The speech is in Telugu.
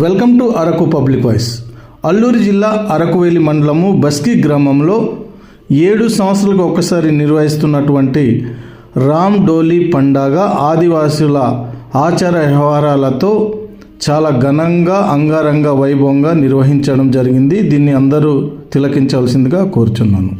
Welcome to Araku public voice. Alluru జిల్లా అరకువేలి మండలము బస్కి గ్రామంలో ఏడు సంవత్సరాలకు ఒకసారి నిర్వహిస్తున్నటువంటి రామ్ డోలీ పండగ ఆదివాసుల ఆచార వ్యవహారాలతో చాలా ఘనంగా అంగరంగ వైభవంగా నిర్వహించడం జరిగింది. దీన్ని అందరూ తిలకించవలసిందిగా కోరుచున్నాను.